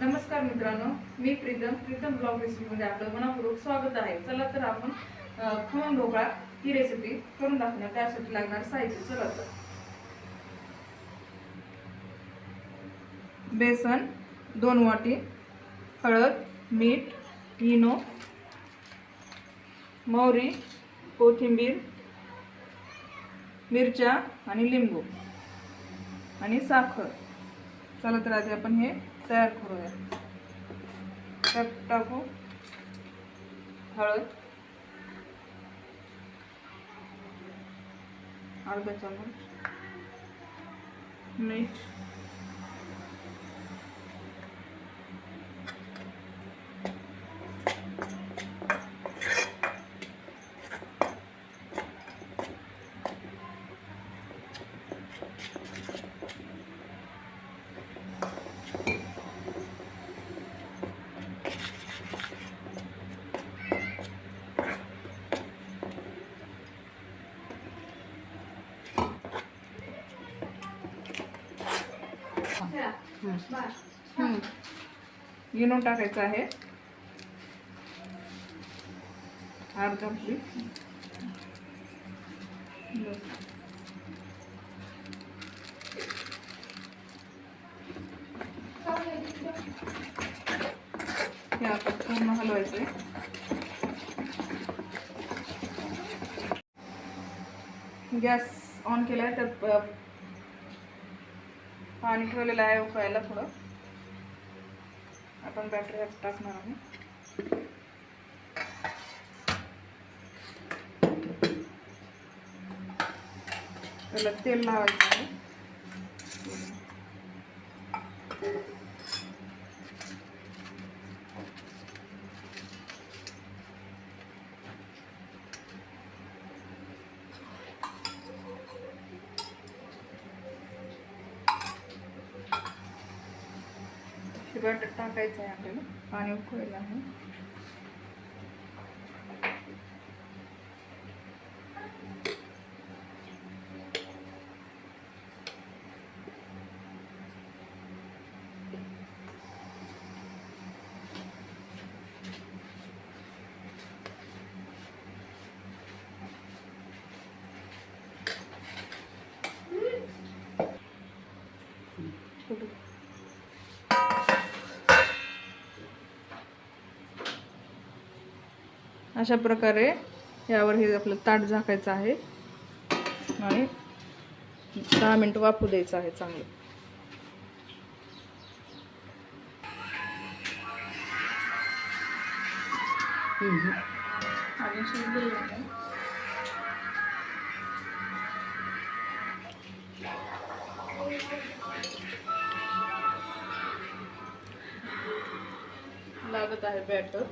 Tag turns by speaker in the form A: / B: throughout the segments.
A: नमस्कार मित्रांनो मी प्रीतम. प्रीतम ब्लॉग रेसिपीमध्ये आपलं मनापूर्वक स्वागत आहे. चला तर आपण अ, खमण ढोकळा ही रेसिपी करून दाखवणार त्यासाठी लागणार साहित्य. चला तर. बेसन दोन वाटी हळद मीठ इनो मोहरी कोथिंबीर मिरच्या आणि लिंबू आणि साखर. चला तर आधी आपण हे तयार करूया. त्यात टाकू हळद. अर्धा चमच. मीठ. इनो टाकायचं आहे. अर्धा. हे आता पूर्ण हलवायचं गॅस ऑन केला आहे प- पाणी ठेवलेलं आहे उकळायला थोडं. आपण बॅटरी यात टाकणार आहे त्याला तेल लावायचं आहे. हे बॅटर टाकायचं आहे आपल्याला. पाणी उकळलं आहे. अशा प्रकारे यावर हे आपलं ताट झाकायचं आहे. आणि दहा मिनटं वाफू द्यायचं आहे चांगलं. लागत आहे बॅटर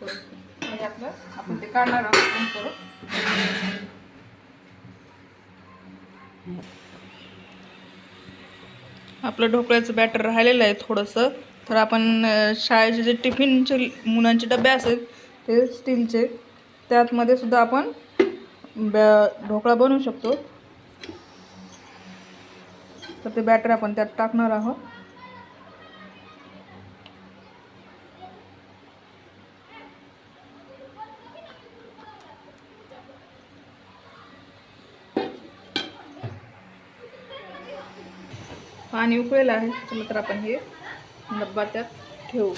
A: आपलं आपण ते काढणार आहोत आपलं ढोकळ्याचं बॅटर राहिलेलं आहे थोडंसं. तर आपण शाळेचे जे टिफिनचे मुलांचे डबे असतात ते स्टीलचे त्यातमध्ये सुद्धा आपण बॅ ढोकळा बनवू शकतो. तर ते बॅटर आपण त्यात टाकणार आहोत. पाणी उकळेलं आहे. चला तर आपण हे डब्बा त्यात ठेवू.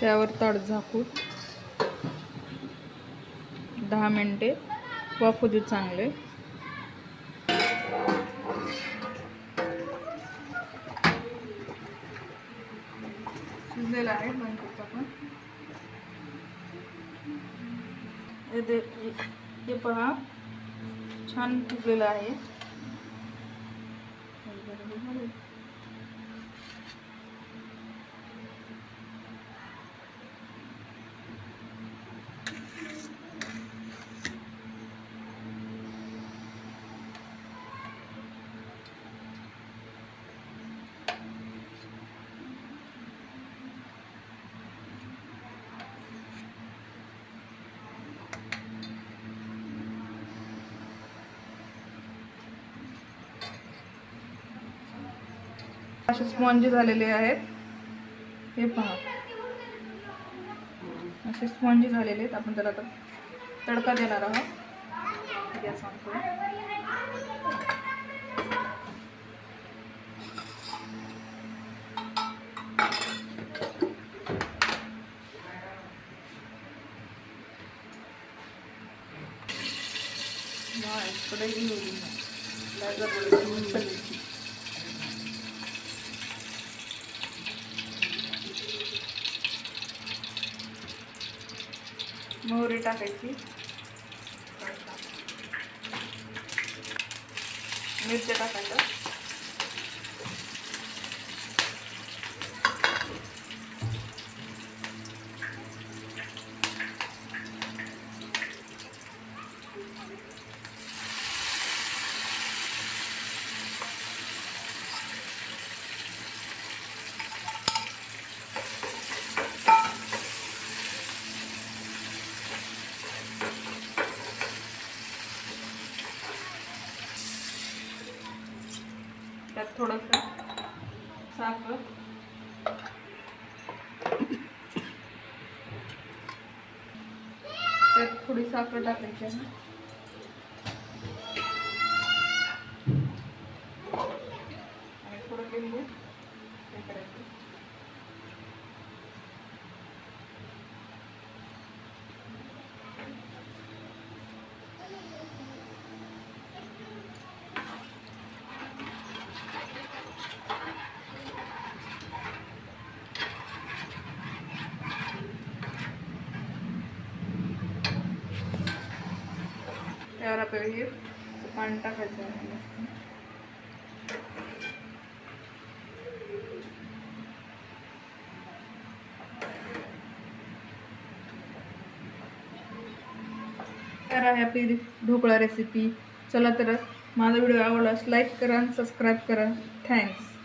A: त्यावर ताड झाकू. दहा मिनटे. वाफू दे चांगले. शिजलेलं आहे बंद करतो आपण हे दे हे- हे पहा. छान फुगलेलं आहे. असे स्पॉन्जी झालेले आहेत. हे पहा. असे स्पॉन्जी झालेले आहेत. आपण त्याला आता तडका देणार आहोत. गॅस ऑन करू नाही, कढई घेऊन मोहरी टाकायची. मिरच्या टाकायचं थोडंसं साखर. त्यात थोडी साखर टाकायची आहे आणि थोडं लिंबू हे करायचं त्यावर आपल्याला हे पाणी टाकायचं आहे तर आहे आपली ढोकळा रेसिपी चला तर माझा व्हिडिओ आवडलास लाईक करा सबस्क्राईब करा. थँक्स